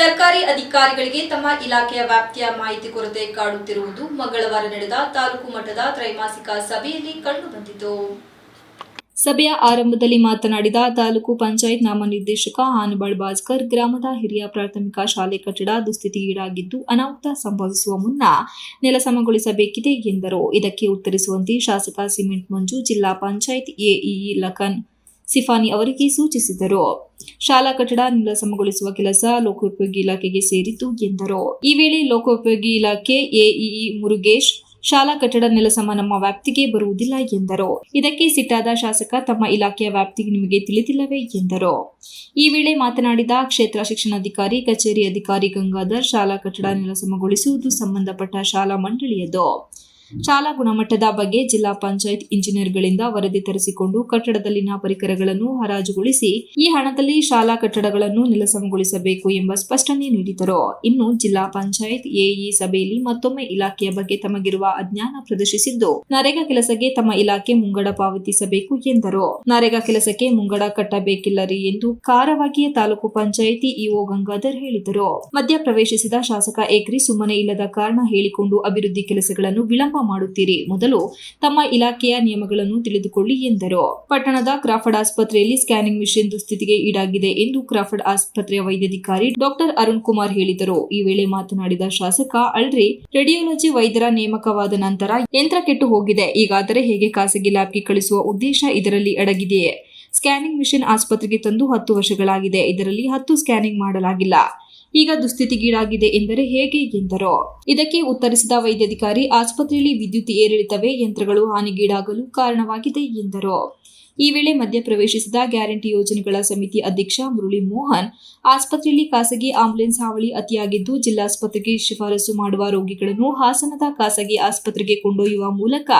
ಸರ್ಕಾರಿ ಅಧಿಕಾರಿಗಳಿಗೆ ತಮ್ಮ ಇಲಾಖೆಯ ವ್ಯಾಪ್ತಿಯ ಮಾಹಿತಿ ಕೊರತೆ ಕಾಡುತ್ತಿರುವುದು ಮಂಗಳವಾರ ನಡೆದ ತಾಲೂಕು ಮಟ್ಟದ ತ್ರೈಮಾಸಿಕ ಸಭೆಯಲ್ಲಿ ಕಂಡುಬಂದಿತು ಸಭೆಯ ಆರಂಭದಲ್ಲಿ ಮಾತನಾಡಿದ ತಾಲೂಕು ಪಂಚಾಯತ್ ನಾಮ ನಿರ್ದೇಶಕ ಹಾನುಬಾಳ್ ಭಾಸ್ಕರ್, ಗ್ರಾಮದ ಹಿರಿಯ ಪ್ರಾಥಮಿಕ ಶಾಲೆ ಕಟ್ಟಡ ದುಸ್ಥಿತಿಗೀಡಾಗಿದ್ದು ಅನಾಹುತ ಸಂಭವಿಸುವ ಮುನ್ನ ನೆಲಸಮಗೊಳಿಸಬೇಕಿದೆ ಎಂದರು. ಇದಕ್ಕೆ ಉತ್ತರಿಸುವಂತೆ ಶಾಸಕ ಸಿಮೆಂಟ್ ಮಂಜು, ಜಿಲ್ಲಾ ಪಂಚಾಯತ್ ಎಇಇ ಲಖನ್ ಸಿಫಾನಿ ಅವರಿಗೆ ಸೂಚಿಸಿದರು. ಶಾಲಾ ಕಟ್ಟಡ ನಿಲಸಮಗೊಳಿಸುವ ಕೆಲಸ ಲೋಕೋಪಯೋಗಿ ಇಲಾಖೆಗೆ ಸೇರಿತು ಎಂದರು. ಈ ವೇಳೆ ಲೋಕೋಪಯೋಗಿ ಇಲಾಖೆ ಎಇಇ ಮುರುಗೇಶ್, ಶಾಲಾ ಕಟ್ಟಡ ನೆಲಸಮ ನಮ್ಮ ವ್ಯಾಪ್ತಿಗೆ ಬರುವುದಿಲ್ಲ ಎಂದರು. ಇದಕ್ಕೆ ಸಿಟ್ಟಾದ ಶಾಸಕ ತಮ್ಮ ಇಲಾಖೆಯ ವ್ಯಾಪ್ತಿಗೆ ನಿಮಗೆ ತಿಳಿದಿಲ್ಲವೇ ಎಂದರು. ಈ ವೇಳೆ ಮಾತನಾಡಿದ ಕ್ಷೇತ್ರ ಶಿಕ್ಷಣಾಧಿಕಾರಿ ಕಚೇರಿ ಅಧಿಕಾರಿ ಗಂಗಾಧರ್, ಶಾಲಾ ಕಟ್ಟಡ ನೆಲಸಮಗೊಳಿಸುವುದು ಸಂಬಂಧಪಟ್ಟ ಶಾಲಾ ಮಂಡಳಿಯದು. ಶಾಲಾ ಗುಣಮಟ್ಟದ ಬಗ್ಗೆ ಜಿಲ್ಲಾ ಪಂಚಾಯತ್ ಇಂಜಿನಿಯರ್ಗಳಿಂದ ವರದಿ ತರಿಸಿಕೊಂಡು ಕಟ್ಟಡದಲ್ಲಿನ ಪರಿಕರಗಳನ್ನು ಹರಾಜುಗೊಳಿಸಿ ಈ ಹಣದಲ್ಲಿ ಶಾಲಾ ಕಟ್ಟಡಗಳನ್ನು ನೆಲಸಮಗೊಳಿಸಬೇಕು ಎಂಬ ಸ್ಪಷ್ಟನೆ ನೀಡಿದರು. ಇನ್ನು ಜಿಲ್ಲಾ ಪಂಚಾಯತ್ ಎಇ ಸಭೆಯಲ್ಲಿ ಮತ್ತೊಮ್ಮೆ ಇಲಾಖೆಯ ಬಗ್ಗೆ ತಮಗಿರುವ ಅಜ್ಞಾನ ಪ್ರದರ್ಶಿಸಿದ್ದು, ನರೇಗಾ ಕೆಲಸಕ್ಕೆ ತಮ್ಮ ಇಲಾಖೆ ಮುಂಗಡ ಪಾವತಿಸಬೇಕು ಎಂದರು. ನರೇಗಾ ಕೆಲಸಕ್ಕೆ ಮುಂಗಡ ಕಟ್ಟಬೇಕಿಲ್ಲರಿ ಎಂದು ಖಾರವಾಗಿಯೇ ತಾಲೂಕು ಪಂಚಾಯಿತಿ ಇಒ ಗಂಗಾಧರ್ ಹೇಳಿದರು. ಮಧ್ಯ ಪ್ರವೇಶಿಸಿದ ಶಾಸಕ ಏಕ್ರಿ ಸುಮ್ಮನೆ ಇಲ್ಲದ ಕಾರಣ ಹೇಳಿಕೊಂಡು ಅಭಿವೃದ್ಧಿ ಕೆಲಸಗಳನ್ನು ವಿಳಂಬ ಮಾಡುತ್ತೀರಿ? ಮೊದಲು ತಮ್ಮ ಇಲಾಖೆಯ ನಿಯಮಗಳನ್ನು ತಿಳಿದುಕೊಳ್ಳಿ ಎಂದರು. ಪಟ್ಟಣದ ಕ್ರಾಫರ್ಡ್ ಆಸ್ಪತ್ರೆಯಲ್ಲಿ ಸ್ಕ್ಯಾನಿಂಗ್ ಮಿಷನ್ ದುಸ್ಥಿತಿಗೆ ಈಡಾಗಿದೆ ಎಂದು ಕ್ರಾಫರ್ಡ್ ಆಸ್ಪತ್ರೆಯ ವೈದ್ಯಾಧಿಕಾರಿ ಡಾಕ್ಟರ್ ಅರುಣ್ ಕುಮಾರ್ ಹೇಳಿದರು. ಈ ವೇಳೆ ಮಾತನಾಡಿದ ಶಾಸಕ ಅಳ್ರಿ ರೇಡಿಯಾಲಜಿ ವೈದ್ಯರ ನೇಮಕವಾದ ನಂತರ ಯಂತ್ರ ಕೆಟ್ಟು ಹೋಗಿದೆ. ಈಗಾದರೆ ಹೇಗೆ ಖಾಸಗಿ ಲ್ಯಾಬ್ಗೆ ಕಳಿಸುವ ಉದ್ದೇಶ ಇದರಲ್ಲಿ ಅಡಗಿದೆಯೇ? ಸ್ಕ್ಯಾನಿಂಗ್ ಮಿಷನ್ ಆಸ್ಪತ್ರೆಗೆ ತಂದು ಹತ್ತು ವರ್ಷಗಳಾಗಿದೆ. ಇದರಲ್ಲಿ ಹತ್ತು ಸ್ಕ್ಯಾನಿಂಗ್ ಮಾಡಲಾಗಿಲ್ಲ. ಈಗ ದುಸ್ಥಿತಿಗೀಡಾಗಿದೆ ಎಂದರೆ ಹೇಗೆ ಎಂದರು? ಇದಕ್ಕೆ ಉತ್ತರಿಸಿದ ವೈದ್ಯಾಧಿಕಾರಿ, ಆಸ್ಪತ್ರೆಯಲ್ಲಿ ವಿದ್ಯುತ್ ಏರಿಳಿತವೇ ಯಂತ್ರಗಳು ಹಾನಿಗೀಡಾಗಲು ಕಾರಣವಾಗಿದೆ ಎಂದರು. ಈ ವೇಳೆ ಮಧ್ಯಪ್ರವೇಶಿಸಿದ ಗ್ಯಾರಂಟಿ ಯೋಜನೆಗಳ ಸಮಿತಿ ಅಧ್ಯಕ್ಷ ಮುರಳಿ ಮೋಹನ್ ಆಸ್ಪತ್ರೆಯಲ್ಲಿ ಖಾಸಗಿ ಆಂಬ್ಯುಲೆನ್ಸ್ ಹಾವಳಿ ಅತಿಯಾಗಿದ್ದು, ಜಿಲ್ಲಾಸ್ಪತ್ರೆಗೆ ಶಿಫಾರಸು ಮಾಡುವ ರೋಗಿಗಳನ್ನು ಹಾಸನದ ಖಾಸಗಿ ಆಸ್ಪತ್ರೆಗೆ ಕೊಂಡೊಯ್ಯುವ ಮೂಲಕ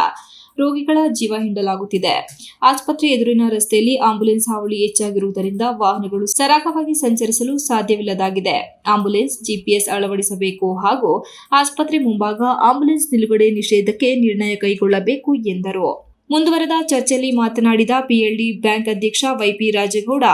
ರೋಗಿಗಳ ಜೀವ ಹಿಂಡಲಾಗುತ್ತಿದೆ. ಆಸ್ಪತ್ರೆ ಎದುರಿನ ರಸ್ತೆಯಲ್ಲಿ ಆಂಬುಲೆನ್ಸ್ ಹಾವಳಿ ಹೆಚ್ಚಾಗಿರುವುದರಿಂದ ವಾಹನಗಳು ಸರಾಗವಾಗಿ ಸಂಚರಿಸಲು ಸಾಧ್ಯವಿಲ್ಲದಾಗಿದೆ. ಆಂಬುಲೆನ್ಸ್ ಜಿಪಿಎಸ್ ಅಳವಡಿಸಬೇಕು ಹಾಗೂ ಆಸ್ಪತ್ರೆ ಮುಂಭಾಗ ಆಂಬುಲೆನ್ಸ್ ನಿಲುಗಡೆ ನಿಷೇಧಕ್ಕೆ ನಿರ್ಣಯ ಕೈಗೊಳ್ಳಬೇಕು ಎಂದರು. ಮುಂದುವರೆದ ಚರ್ಚೆಯಲ್ಲಿ ಮಾತನಾಡಿದ ಪಿಎಲ್ಡಿ ಬ್ಯಾಂಕ್ ಅಧ್ಯಕ್ಷ ವೈಪಿ ರಾಜೇಗೌಡ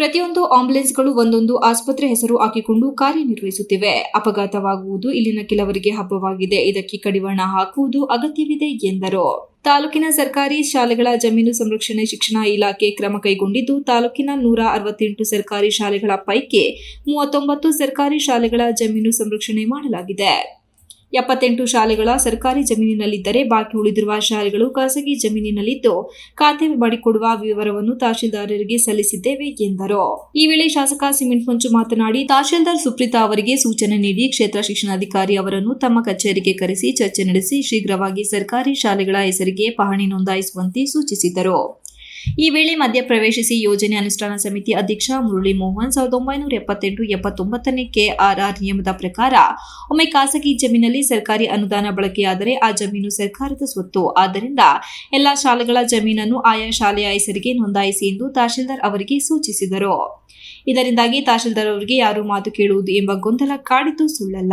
ಪ್ರತಿಯೊಂದು ಆಂಬ್ಯುಲೆನ್ಸ್ಗಳು ಒಂದೊಂದು ಆಸ್ಪತ್ರೆ ಹೆಸರು ಹಾಕಿಕೊಂಡು ಕಾರ್ಯನಿರ್ವಹಿಸುತ್ತಿವೆ. ಅಪಘಾತವಾಗುವುದು ಇಲ್ಲಿನ ಕೆಲವರಿಗೆ ಹಬ್ಬವಾಗಿದೆ. ಇದಕ್ಕೆ ಕಡಿವಾಣ ಹಾಕುವುದು ಅಗತ್ಯವಿದೆ ಎಂದರು. ತಾಲೂಕಿನ ಸರ್ಕಾರಿ ಶಾಲೆಗಳ ಜಮೀನು ಸಂರಕ್ಷಣೆ ಶಿಕ್ಷಣ ಇಲಾಖೆ ಕ್ರಮ ಕೈಗೊಂಡಿದ್ದು, ತಾಲೂಕಿನ ನೂರ ಅರವತ್ತೆಂಟು ಸರ್ಕಾರಿ ಶಾಲೆಗಳ ಪೈಕಿ ಮೂವತ್ತೊಂಬತ್ತು ಸರ್ಕಾರಿ ಶಾಲೆಗಳ ಜಮೀನು ಸಂರಕ್ಷಣೆ ಮಾಡಲಾಗಿದೆ. ಎಪ್ಪತ್ತೆಂಟು ಶಾಲೆಗಳ ಸರ್ಕಾರಿ ಜಮೀನಿನಲ್ಲಿದ್ದರೆ ಬಾಕಿ ಉಳಿದಿರುವ ಶಾಲೆಗಳು ಖಾಸಗಿ ಜಮೀನಿನಲ್ಲಿದ್ದು ಖಾತೆ ಮಾಡಿಕೊಡುವ ವಿವರವನ್ನು ತಹಶೀಲ್ದಾರರಿಗೆ ಸಲ್ಲಿಸಿದ್ದೇವೆ ಎಂದರು. ಈ ವೇಳೆ ಶಾಸಕ ಸಿಮೆಂಟ್ ಮಂಜು ಮಾತನಾಡಿ, ತಹಶೀಲ್ದಾರ್ ಸುಪ್ರೀತಾ ಅವರಿಗೆ ಸೂಚನೆ ನೀಡಿ ಕ್ಷೇತ್ರ ಶಿಕ್ಷಣಾಧಿಕಾರಿ ಅವರನ್ನು ತಮ್ಮ ಕಚೇರಿಗೆ ಕರೆಸಿ ಚರ್ಚೆ ನಡೆಸಿ ಶೀಘ್ರವಾಗಿ ಸರ್ಕಾರಿ ಶಾಲೆಗಳ ಹೆಸರಿಗೆ ಪಹಣಿ ನೋಂದಾಯಿಸುವಂತೆ ಸೂಚಿಸಿದರು. ಈ ವೇಳೆ ಮಧ್ಯ ಪ್ರವೇಶಿಸಿ ಯೋಜನೆ ಅನುಷ್ಠಾನ ಸಮಿತಿ ಅಧ್ಯಕ್ಷ ಮುರಳಿ ಮೋಹನ್ ಸಾವಿರದ ಒಂಬೈನೂರ ಎಪ್ಪತ್ತೆಂಟು, ಎಪ್ಪತ್ತೊಂಬತ್ತನೇ ಕೆಆರ್ಆರ್ ನಿಯಮದ ಪ್ರಕಾರ ಒಮ್ಮೆ ಖಾಸಗಿ ಜಮೀನಲ್ಲಿ ಸರ್ಕಾರಿ ಅನುದಾನ ಬಳಕೆಯಾದರೆ ಆ ಜಮೀನು ಸರ್ಕಾರದ ಸ್ವತ್ತು. ಆದ್ದರಿಂದ ಎಲ್ಲಾ ಶಾಲೆಗಳ ಜಮೀನನ್ನು ಆಯಾ ಶಾಲೆಯ ಹೆಸರಿಗೆ ನೋಂದಾಯಿಸಿ ಎಂದು ತಹಶೀಲ್ದಾರ್ ಅವರಿಗೆ ಸೂಚಿಸಿದರು. ಇದರಿಂದಾಗಿ ತಹಶೀಲ್ದಾರ್ ಅವರಿಗೆ ಯಾರು ಮಾತು ಕೇಳುವುದು ಎಂಬ ಗೊಂದಲ ಕಾಡಿದ್ದು ಸುಳ್ಳಲ್ಲ.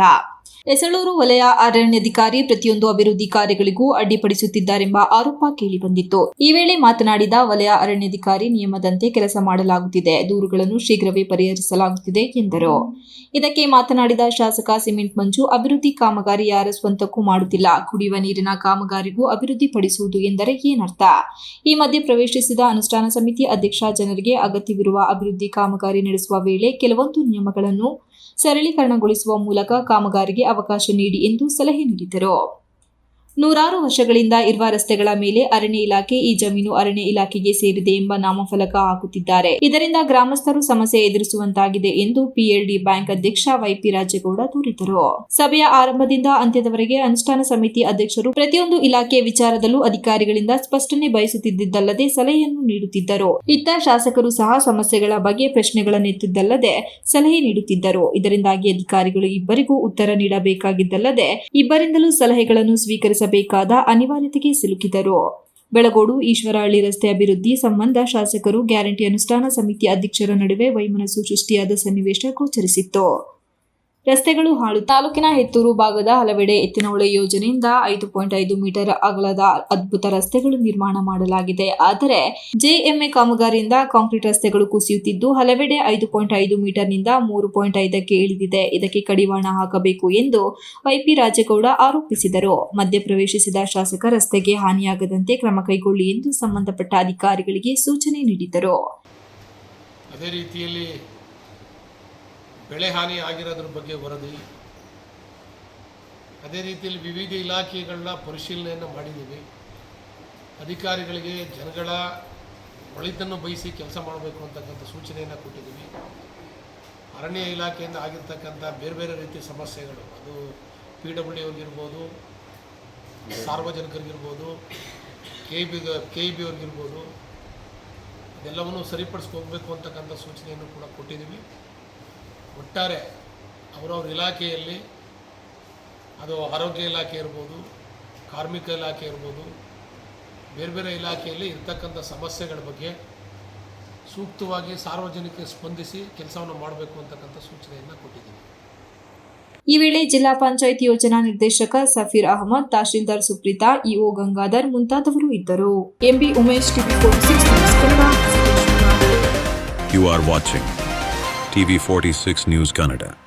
ಎಸಳೂರು ವಲಯ ಅರಣ್ಯಾಧಿಕಾರಿ ಪ್ರತಿಯೊಂದು ಅಭಿವೃದ್ಧಿ ಕಾರ್ಯಗಳಿಗೂ ಅಡ್ಡಿಪಡಿಸುತ್ತಿದ್ದಾರೆಂಬ ಆರೋಪ ಕೇಳಿಬಂದಿತ್ತು. ಈ ವೇಳೆ ಮಾತನಾಡಿದ ವಲಯ ಅರಣ್ಯಾಧಿಕಾರಿ, ನಿಯಮದಂತೆ ಕೆಲಸ ಮಾಡಲಾಗುತ್ತಿದೆ. ದೂರುಗಳನ್ನು ಶೀಘ್ರವೇ ಪರಿಹರಿಸಲಾಗುತ್ತಿದೆ ಎಂದರು. ಇದಕ್ಕೆ ಮಾತನಾಡಿದ ಶಾಸಕ ಸಿಮೆಂಟ್ ಮಂಜು, ಅಭಿವೃದ್ಧಿ ಕಾಮಗಾರಿ ಯಾರ ಸ್ವಂತಕ್ಕೂ ಮಾಡುತ್ತಿಲ್ಲ. ಕುಡಿಯುವ ನೀರಿನ ಕಾಮಗಾರಿಗೂ ಅಭಿವೃದ್ಧಿ ಪಡಿಸುವುದು ಎಂದರೆ ಏನರ್ಥ? ಈ ಮಧ್ಯೆ ಪ್ರವೇಶಿಸಿದ ಅನುಷ್ಠಾನ ಸಮಿತಿ ಅಧ್ಯಕ್ಷ, ಜನರಿಗೆ ಅಗತ್ಯವಿರುವ ಅಭಿವೃದ್ಧಿ ಕಾಮಗಾರಿ ನಡೆಸುವ ವೇಳೆ ಕೆಲವೊಂದು ನಿಯಮಗಳನ್ನು ಸರಳೀಕರಣಗೊಳಿಸುವ ಮೂಲಕ ಕಾಮಗಾರಿಗೆ ಅವಕಾಶ ನೀಡಿ ಎಂದು ಸಲಹೆ ನೀಡಿದರು. ನೂರಾರು ವರ್ಷಗಳಿಂದ ಇರುವ ರಸ್ತೆಗಳ ಮೇಲೆ ಅರಣ್ಯ ಇಲಾಖೆ ಈ ಜಮೀನು ಅರಣ್ಯ ಇಲಾಖೆಗೆ ಸೇರಿದೆ ಎಂಬ ನಾಮಫಲಕ ಹಾಕುತ್ತಿದ್ದಾರೆ. ಇದರಿಂದ ಗ್ರಾಮಸ್ಥರು ಸಮಸ್ಯೆ ಎದುರಿಸುವಂತಾಗಿದೆ ಎಂದು ಪಿಎಲ್ಡಿ ಬ್ಯಾಂಕ್ ಅಧ್ಯಕ್ಷ ವೈಪಿ ರಾಜೇಗೌಡ ದೂರಿದರು. ಸಭೆಯ ಆರಂಭದಿಂದ ಅಂತ್ಯದವರೆಗೆ ಅನುಷ್ಠಾನ ಸಮಿತಿ ಅಧ್ಯಕ್ಷರು ಪ್ರತಿಯೊಂದು ಇಲಾಖೆಯ ವಿಚಾರದಲ್ಲೂ ಅಧಿಕಾರಿಗಳಿಂದ ಸ್ಪಷ್ಟನೆ ಬಯಸುತ್ತಿದ್ದಲ್ಲದೆ ಸಲಹೆಯನ್ನು ನೀಡುತ್ತಿದ್ದರು. ಇತ್ತ ಶಾಸಕರು ಸಹ ಸಮಸ್ಯೆಗಳ ಬಗ್ಗೆ ಪ್ರಶ್ನೆಗಳನ್ನೆತ್ತಿದ್ದಲ್ಲದೆ ಸಲಹೆ ನೀಡುತ್ತಿದ್ದರು. ಇದರಿಂದಾಗಿ ಅಧಿಕಾರಿಗಳು ಇಬ್ಬರಿಗೂ ಉತ್ತರ ನೀಡಬೇಕಾಗಿದ್ದಲ್ಲದೆ ಇಬ್ಬರಿಂದಲೂ ಸಲಹೆಗಳನ್ನು ಸ್ವೀಕರಿಸಬೇಕಾದ ಅನಿವಾರ್ಯತೆಗೆ ಸಿಲುಕಿದರು. ಬೆಳಗೋಡು, ಈಶ್ವರಹಳ್ಳಿ ರಸ್ತೆ ಅಭಿವೃದ್ಧಿ ಸಂಬಂಧ ಶಾಸಕರು ಗ್ಯಾರಂಟಿ ಅನುಷ್ಠಾನ ಸಮಿತಿ ಅಧ್ಯಕ್ಷರ ನಡುವೆ ವೈಮನಸ್ಸು ಸೃಷ್ಟಿಯಾದ ಸನ್ನಿವೇಶ ಗೋಚರಿಸಿತ್ತು. ರಸ್ತೆಗಳು ಹಾಳು. ತಾಲೂಕಿನ ಹೆತ್ತೂರು ಭಾಗದ ಹಲವೆಡೆ ಎತ್ತಿನಹೊಳೆ ಯೋಜನೆಯಿಂದ ಐದು ಪಾಯಿಂಟ್ ಐದು ಮೀಟರ್ ಅಗಲದ ಅದ್ಭುತ ರಸ್ತೆಗಳು ನಿರ್ಮಾಣ ಮಾಡಲಾಗಿದೆ. ಆದರೆ ಜೆಎಂಎ ಕಾಮಗಾರಿಯಿಂದ ಕಾಂಕ್ರೀಟ್ ರಸ್ತೆಗಳು ಕುಸಿಯುತ್ತಿದ್ದು, ಹಲವೆಡೆ ಐದು ಪಾಯಿಂಟ್ ಐದು ಮೀಟರ್ನಿಂದ ಮೂರು ಪಾಯಿಂಟ್ ಐದಕ್ಕೆ ಇಳಿದಿದೆ. ಇದಕ್ಕೆ ಕಡಿವಾಣ ಹಾಕಬೇಕು ಎಂದು ವೈಪಿ ರಾಜೇಗೌಡ ಆರೋಪಿಸಿದರು. ಮಧ್ಯಪ್ರವೇಶಿಸಿದ ಶಾಸಕ, ರಸ್ತೆಗೆ ಹಾನಿಯಾಗದಂತೆ ಕ್ರಮ ಕೈಗೊಳ್ಳಿ ಎಂದು ಸಂಬಂಧಪಟ್ಟ ಅಧಿಕಾರಿಗಳಿಗೆ ಸೂಚನೆ ನೀಡಿದರು ಅದೇ ರೀತಿಯಲ್ಲಿ ಬೆಳೆ ಹಾನಿ ಆಗಿರೋದ್ರ ಬಗ್ಗೆ ವರದಿ ಅದೇ ರೀತಿಯಲ್ಲಿ ವಿವಿಧ ಇಲಾಖೆಗಳನ್ನ ಪರಿಶೀಲನೆಯನ್ನು ಮಾಡಿದ್ದೀವಿ. ಅಧಿಕಾರಿಗಳಿಗೆ ಜನಗಳ ಒಳಿತನ್ನು ಬಯಸಿ ಕೆಲಸ ಮಾಡಬೇಕು ಅಂತಕ್ಕಂಥ ಸೂಚನೆಯನ್ನು ಕೊಟ್ಟಿದ್ದೀವಿ. ಅರಣ್ಯ ಇಲಾಖೆಯಿಂದ ಆಗಿರ್ತಕ್ಕಂಥ ಬೇರೆ ಬೇರೆ ರೀತಿಯ ಸಮಸ್ಯೆಗಳು, ಅದು ಪಿ ಡಬ್ಲ್ಯೂ ಅವ್ರಿಗಿರ್ಬೋದು ಸಾರ್ವಜನಿಕರಿಗಿರ್ಬೋದು, ಕೆ ಬಿ ಕೆ ಬಿ ಅವ್ರಿಗಿರ್ಬೋದು, ಅದೆಲ್ಲವನ್ನು ಸರಿಪಡಿಸ್ಕೋಬೇಕು ಅಂತಕ್ಕಂಥ ಸೂಚನೆಯನ್ನು ಕೂಡ ಕೊಟ್ಟಿದ್ದೀವಿ. ಒಟ್ಟಾರೆ ಅವರವ್ರ ಇಲಾಖೆಯಲ್ಲಿ ಅದು ಆರೋಗ್ಯ ಇಲಾಖೆ ಇರ್ಬೋದು ಕಾರ್ಮಿಕ ಇಲಾಖೆ ಇರ್ಬೋದು ಬೇರೆ ಬೇರೆ ಇಲಾಖೆಯಲ್ಲಿ ಇರ್ತಕ್ಕಂಥ ಸಮಸ್ಯೆಗಳ ಬಗ್ಗೆ ಸೂಕ್ತವಾಗಿ ಸಾರ್ವಜನಿಕ ಸ್ಪಂದಿಸಿ ಕೆಲಸವನ್ನು ಮಾಡಬೇಕು ಅಂತಕ್ಕಂಥ ಸೂಚನೆಯನ್ನು ಕೊಟ್ಟಿದ್ದೀನಿ. ಈ ವೇಳೆ ಜಿಲ್ಲಾ ಪಂಚಾಯತ್ ಯೋಜನಾ ನಿರ್ದೇಶಕ ಸಫೀರ್ ಅಹಮದ್ ತಹಶೀಲ್ದಾರ್ ಸುಪ್ರೀತಾ ಇಒ ಗಂಗಾಧರ್ ಮುಂತಾದವರು ಇದ್ದರು. MB Umesh TV U R news Kannada You are watching TV46 News Canada.